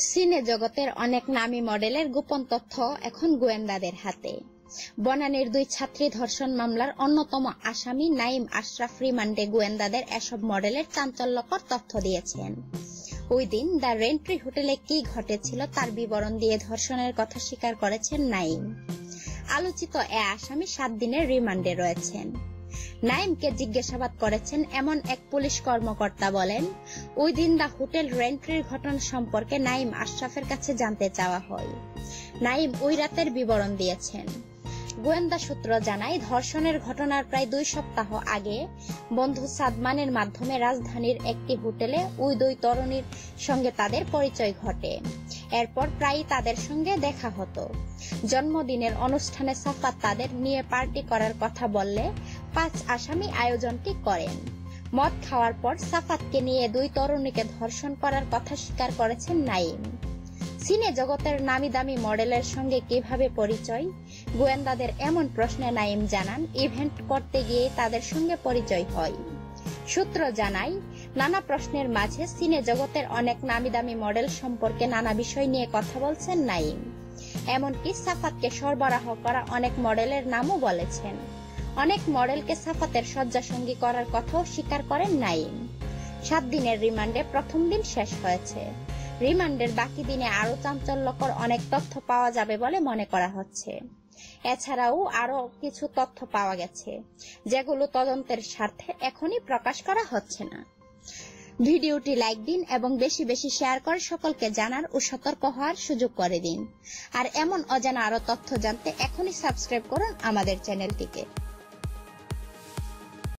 সিনে জগতের অনেক নামী মডেলের গোপন তথ্য এখন গোয়েন্দাদের হাতে। বনানীর দুই ছাত্রী ধর্ষণ মামলার অন্যতম আসামি নাইম আশরাফ রিমান্ডে গোয়েন্দাদের এসব মডেলের চাঞ্চল্যকর তথ্য দিয়েছেন। ওই দিন দ্য রেন্ট্রি হোটেলে কি ঘটেছিল তার বিবরণ দিয়ে ধর্ষণের কথা স্বীকার করেছেন নাইম। আলোচিত এ আসামি সাত দিনের রিমান্ডে রয়েছেন। নাইমকে জিজ্ঞাসাবাদ করেছেন, এমন এক পুলিশ কর্মকর্তা বলেন, ওই দিন দা হোটেল রেন্ট্রির ঘটনা সম্পর্কে নাইম আশরাফের কাছে জানতে চাওয়া হয়। নাইম ওই রাতের বিবরণ দিয়েছেন। গোয়েন্দা সূত্র জানায়, ধর্ষণের ঘটনার প্রায় দুই সপ্তাহ আগে বন্ধু সাদমানের মাধ্যমে রাজধানীর একটি হোটেলে ওই দুই তরুণীর সঙ্গে তাদের পরিচয় ঘটে। এরপর প্রায়ই তাদের সঙ্গে দেখা হতো। জন্মদিনের অনুষ্ঠানে সাফাত তাদের নিয়ে পার্টি করার কথা বললে পাঁচ আসামি আয়োজনটি করেন। মদ খাওয়ার পর সাফাতকে নিয়ে দুই তরুণীকে ধর্ষণ করার কথা স্বীকার করেছেন নাইম সিনে জগতের নামি দামি মডেলের সঙ্গে কীভাবে পরিচয়? গোয়েন্দাদের এমন প্রশ্নে নাইম জানান, ইভেন্ট করতে গিয়ে তাদের সঙ্গে পরিচয় হয়। সূত্র জানায়, নানা প্রশ্নের মাঝে সিনে জগতের অনেক নামি দামি মডেল সম্পর্কে নানা বিষয় নিয়ে কথা বলছেন নাইম এমনকি সাফাতকে সরবরাহ করা অনেক মডেলের নামও বলেছেন। অনেক মডেলকে সাফাতের শয্যাসঙ্গী করার কথাও স্বীকার করেন নাইম সাত দিনের রিমান্ডে প্রথম দিন শেষ হয়েছে। রিমান্ডের বাকি দিনে আরও চাঞ্চল্যকর অনেক তথ্য পাওয়া যাবে বলে মনে করা হচ্ছে। এছাড়াও আরও কিছু তথ্য পাওয়া গেছে, যেগুলো তদন্তের স্বার্থে এখনই প্রকাশ করা হচ্ছে না। ভিডিওটি লাইক দিন এবং বেশি বেশি শেয়ার করে সকলকে জানার ও সতর্ক হওয়ার সুযোগ করে দিন। আর এমন অজানা আরও তথ্য জানতে এখনই সাবস্ক্রাইব করুন আমাদের চ্যানেলটিকে।